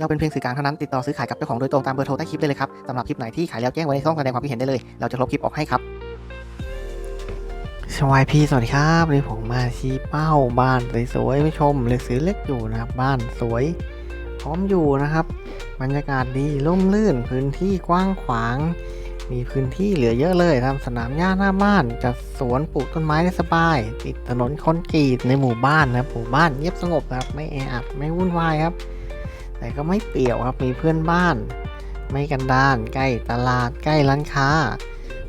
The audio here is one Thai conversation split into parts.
เราเป็นเพียงสื่อกลางเท่านั้นติดต่อซื้อขายกับเจ้าของโดยตรงตามเบอร์โทรใต้คลิปได้เลยครับสำหรับคลิปไหนที่ขายแล้วแจ้งไว้ในช่องแสดงความคิดเห็นได้เลย เราจะลบคลิปออกให้ครับสวัสดีสวัสดีครับวันนี้ผมมาชี้เป้าบ้านสวยๆผู้ชมเล็กซื้อเล็กอยู่นะครับบ้านสวย พร้อมอยู่นะครับ บรรยากาศดีร่มรื่นพื้นที่กว้างขวาง มีพื้นที่เหลือเยอะเลยทำสนามหญ้าหน้าบ้านจัดสวนปลูกต้นไม้ได้สบายติดถนนคอนกรีตในหมู่บ้านนะครับหมู่บ้านเงียบสงบครับไม่แออัดไม่วุ่นวายครับ แต่ก็ไม่เปี่ยวครับมีเพื่อนบ้าน ไม่กันดานใกล้ตลาดใกล้ร้านค้า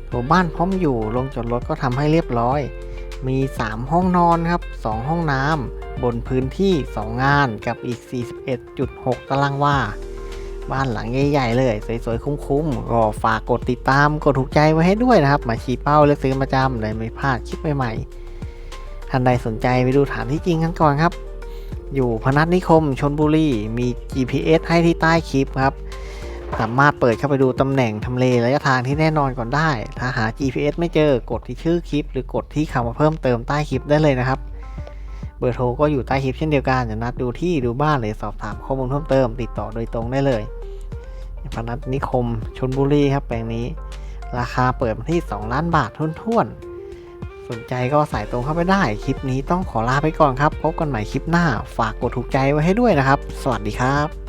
หมู่บ้านพร้อมอยู่ลงจอดรถก็ทำให้เรียบร้อย มี 3 ห้องนอนครับ 2 ห้องน้ำบนพื้นที่ 2 งานกับอีก 41.6 ตารางวาบ้านหลังใหญ่ๆเลย สวยๆ คุ้มๆก็ฝากกดติดตามกดถูกใจไว้ให้ด้วยนะครับ มาชี้เป้าเลือกซื้อประจำเลยไม่พลาดคลิปใหม่ๆท่านใดสนใจไปดูฐานที่จริงกันก่อนครับ อยู่พนัสนิคมชนบุรี มี GPS ให้ที่ใต้คลิปครับ สามารถเปิดเข้าไปดูตำแหน่งทำเลระยะทางที่แน่นอนก่อนได้ ถ้าหา GPS ไม่เจอกดที่ชื่อคลิป หรือกดที่คำว่าเพิ่มเติมใต้คลิปได้เลยนะครับ เบอร์โทรก็อยู่ใต้คลิปเช่นเดียวกันจะนัดดูที่ดูบ้านหรือสอบถามข้อมูลเพิ่มเติม ติดต่อโดยตรงได้เลยพนัสนิคมชนบุรีครับแปลงนี้ ราคาเปิดมาที่ 2 ล้านบาททุนๆ สนใจก็สายตรงเข้าไปได้ คลิปนี้ต้องขอลาไปก่อนครับ พบกันใหม่คลิปหน้า ฝากกดถูกใจไว้ให้ด้วยนะครับ สวัสดีครับ